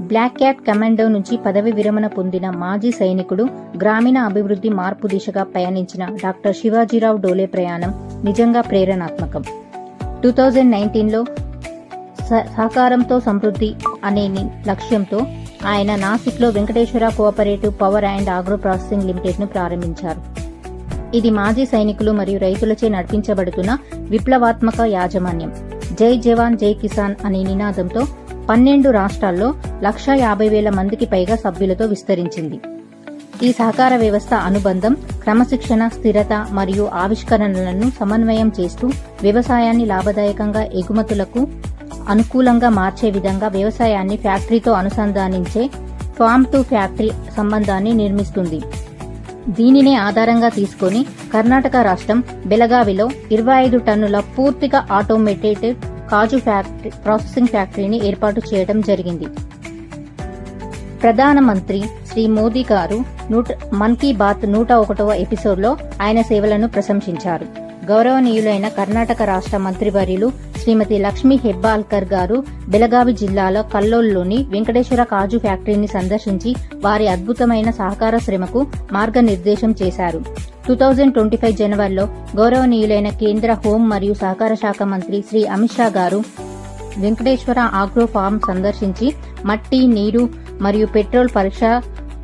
Black cat commando నుంచి పదవి విరమణ పొందిన మాజీ సైనికుడు గ్రామీణ అభివృద్ధి మార్పు దిశగా పయనించిన డాక్టర్ శివాజీరావు డోలే ప్రయాణం నిజంగా ప్రేరణాత్మకం. టూ థౌజండ్ నైన్టీన్లో సహకారంతో సమృద్ధి అనే లక్ష్యంతో ఆయన నాసిక్లో Venkateswara cooperative power and agro processing లిమిటెడ్ను ప్రారంభించారు. ఇది మాజీ సైనికులు మరియు రైతులచే నడిపించబడుతున్న విప్లవాత్మక యాజమాన్యం. జై జవాన్ జై కిసాన్ అనే నినాదంతో పన్నెండు రాష్ట్రాల్లో లక్షా యాభై వేల మందికి పైగా సభ్యులతో విస్తరించింది. ఈ సహకార వ్యవస్థ అనుబంధం క్రమశిక్షణ స్థిరత మరియు ఆవిష్కరణలను సమన్వయం చేస్తూ వ్యవసాయాన్ని లాభదాయకంగా ఎగుమతులకు అనుకూలంగా మార్చే విధంగా వ్యవసాయాన్ని ఫ్యాక్టరీతో అనుసంధానించే ఫామ్ టు ఫ్యాక్టరీ సంబంధాన్ని నిర్మిస్తుంది. దీనినే ఆధారంగా తీసుకొని కర్ణాటక రాష్ట్రం బెలగావిలో ఇరవై ఐదు టన్నుల పూర్తిగా ఆటోమేటెడ్ కాజు ఫ్యాక్టరీ ప్రాసెసింగ్ ఫ్యాక్టరీని ఏర్పాటు చేయడం జరిగింది. ప్రధానమంత్రి శ్రీ మోదీ గారు నూట మన్ కీ బాత్ నూట ఒకటవ ఎపిసోడ్లో ఆయన సేవలను ప్రశంసించారు. గౌరవనీయులైన కర్ణాటక రాష్ట్ర మంత్రివర్యులు శ్రీమతి లక్ష్మీ హెబ్బాల్కర్ గారు బెలగావి జిల్లాలో కల్లోల్లోని వెంకటేశ్వర కాజు ఫ్యాక్టరీని సందర్శించి వారి అద్భుతమైన సహకార శ్రమకు మార్గనిర్దేశం చేశారు. టూ థౌజండ్ ట్వంటీ ఫైవ్ జనవరిలో గౌరవనీయులైన కేంద్ర హోం మరియు సహకార శాఖ మంత్రి శ్రీ అమిత్ షా గారు వెంకటేశ్వర ఆగ్రో ఫామ్ సందర్శించి మట్టి నీరు మరియు పెట్రోల్ పరీక్ష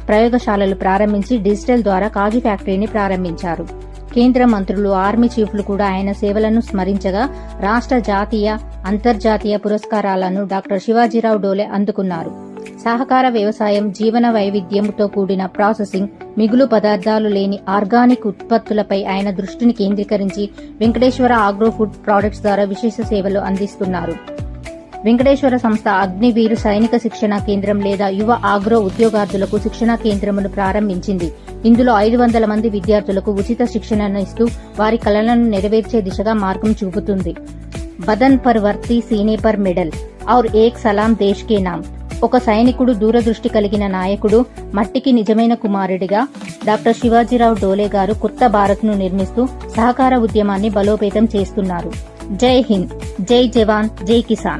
ప్రయోగశాలలు ప్రారంభించి డిజిటల్ ద్వారా కాజు ఫ్యాక్టరీని ప్రారంభించారు. కేంద్ర మంత్రులు ఆర్మీ చీఫ్లు కూడా ఆయన సేవలను స్మరించగా రాష్ట్ర జాతీయ అంతర్జాతీయ పురస్కారాలను డాక్టర్ శివాజీరావు డోలే అందుకున్నారు. సహకార వ్యవసాయం జీవన వైవిధ్యంతో కూడిన ప్రాసెసింగ్ మిగులు పదార్థాలు లేని ఆర్గానిక్ ఉత్పత్తులపై ఆయన దృష్టిని కేంద్రీకరించి వెంకటేశ్వర ఆగ్రో ఫుడ్ ప్రాడక్ట్స్ ద్వారా విశేష సేవలు అందిస్తున్నారు. వెంకటేశ్వర సంస్థ అగ్నివీరు సైనిక శిక్షణ కేంద్రం లేదా యువ ఆగ్రో ఉద్యోగార్థులకు శిక్షణా కేంద్రమును ప్రారంభించింది. ఇందులో ఐదు వందల మంది విద్యార్థులకు ఉచిత శిక్షణను ఇస్తూ వారి కలలను నెరవేర్చే దిశగా మార్గం చూపుతుంది. బదన్ పర్ వర్తి సీనే పర్ మెడల్. ఔర్ ఏక్ సలాం దేశ్ కే నామ్. ఒక సైనికుడు దూరదృష్టి కలిగిన నాయకుడు మట్టికి నిజమైన కుమారుడిగా డాక్టర్ శివాజీరావు డోలే గారు కొత్త భారత్ను నిర్మిస్తూ సహకార ఉద్యమాన్ని బలోపేతం చేస్తున్నారు. జై హింద్. జై జవాన్. జై కిసాన్.